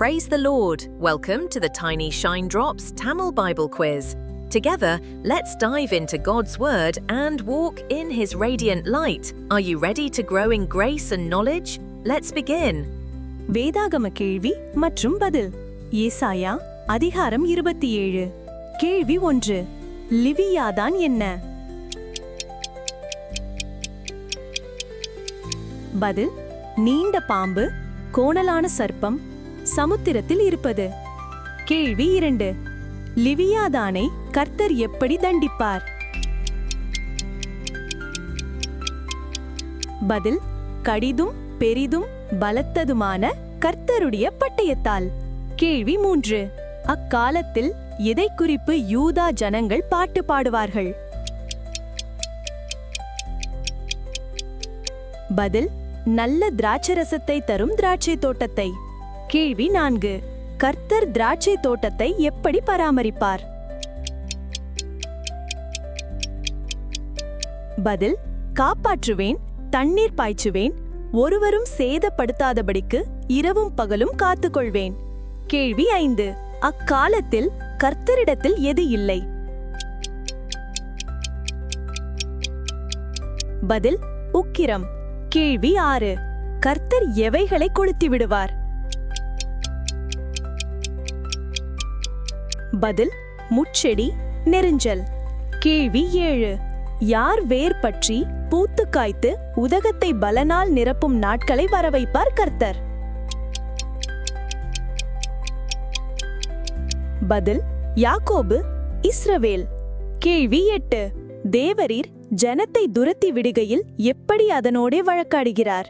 Praise the Lord. Welcome to the Tiny Shine Drops Tamil Bible Quiz. Together, let's dive into God's Word and walk in His radiant light. Are you ready to grow in grace and knowledge? Let's begin. வேதாகம கேள்வி மற்றும் பதில் ஏசாயா அதிகாரம் இருபத்தி ஏழு கேள்வி ஒன்று லிவியாதான் என்ன பதில் நீண்ட பாம்பு கோணலான சர்ப்பம் சமுத்திரத்தில் இருப்பது. கேள்வி இரண்டு. லிவியாதானை கர்த்தர் எப்படி தண்டிப்பார்? பதில் கடிதும் பெரிதும் பலத்ததுமான கர்த்தருடைய பட்டயத்தால். கேள்வி மூன்று. அக்காலத்தில் எதை குறிப்பு யூதா ஜனங்கள் பாட்டு பாடுவார்கள்? பதில் நல்ல திராட்சரசத்தை தரும் திராட்சை தோட்டத்தை. கேள்வி நான்கு. கர்த்தர் திராட்சை தோட்டத்தை எப்படி பராமரிப்பார்? பதில் காப்பாற்றுவேன் தண்ணீர் பாய்ச்சுவேன் ஒருவரும் சேதப்படுத்தாதபடிக்கு இரவும் பகலும் காத்துக்கொள்வேன். கேள்வி ஐந்து. அக்காலத்தில் கர்த்தரிடத்தில் எது இல்லை? பதில் உக்கிரம். கேள்வி ஆறு. கர்த்தர் எவைகளை கொளுத்தி விடுவார்? பதில் முச்செடி நெருஞ்சல். கேள்வி ஏழு. யார் வேர் பற்றி பூத்து காய்த்து உதகத்தை பலனால் நிரப்பும் நாட்களை வரவைப்பார் கர்த்தர்? பதில் யாக்கோபு இஸ்ரவேல். கேள்வி எட்டு. தேவரீர் ஜனத்தை துரத்தி விடுகையில் எப்படி அதனோடே வழக்காடுகிறார்?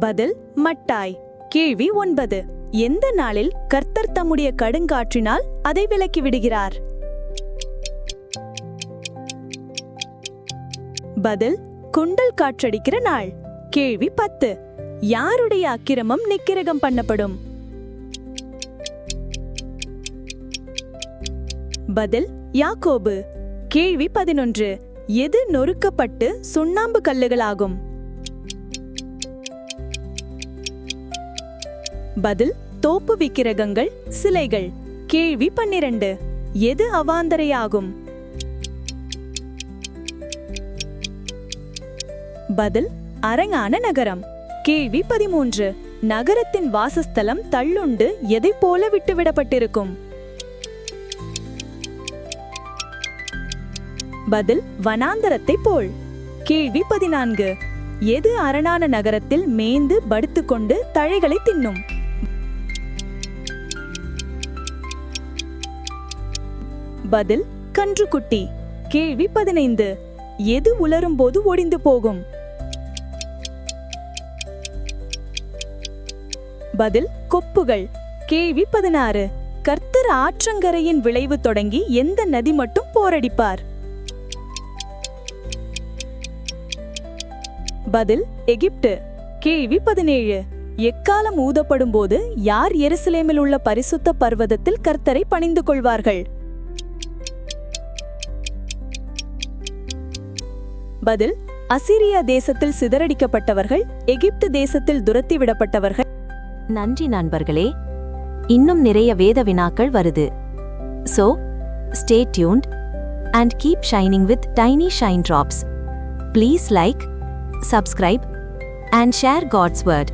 பதில் மட்டாய். கேள்வி ஒன்பது. எந்த நாளில் கர்த்தர் தம்முடைய கடுங்காற்றினால் அதை விலக்கி விடுகிறார்? பதில் குண்டல் காற்றடிக்கிற நாள். கேள்வி பத்து. யாருடைய அக்கிரமம் நிக்கிரகம் பண்ணப்படும்? பதில் யாக்கோபு. கேள்வி பதினொன்று. எது நொறுக்கப்பட்டு சுண்ணாம்பு கல்லுகளாகும்? பதில் தோப்பு விக்கிரகங்கள் சிலைகள். கேள்வி பன்னிரண்டு. எது அவாந்தரையாகும்? பதில் அரங்கான நகரம். கேள்வி பதிமூன்று. நகரத்தின் வாசஸ்தலம் தள்ளுண்டு எதைப் போல விட்டுவிடப்பட்டிருக்கும்? பதில் வனாந்தரத்தை போல். கேள்வி பதினான்கு. எது அரணான நகரத்தில் மேய்ந்து படுத்துக்கொண்டு தழைகளை தின்னும்? பதில் கன்றுக்குட்டி. கேள்வி பதினைந்து. எது உலரும் போது ஒடிந்து போகும்? பதில் கொப்புகள். கேள்வி பதினாறு. கர்த்தர் ஆற்றங்கரையின் விளைவு தொடங்கி எந்த நதி மட்டும் போரடிப்பார்? பதில் எகிப்து. கேள்வி பதினேழு. எக்காலம் ஊதப்படும் போது யார் எருசலேமில் உள்ள பரிசுத்த பர்வதத்தில் கர்த்தரை பணிந்து கொள்வார்கள்? பதில் அசிரியா தேசத்தில் சிதறடிக்கப்பட்டவர்கள் எகிப்து தேசத்தில் துரத்தி விடப்பட்டவர்கள் நன்றி நண்பர்களே. இன்னும் நிறைய வேத வினாக்கள் வருது. So stay tuned and keep shining with tiny shine drops please like subscribe and share God's word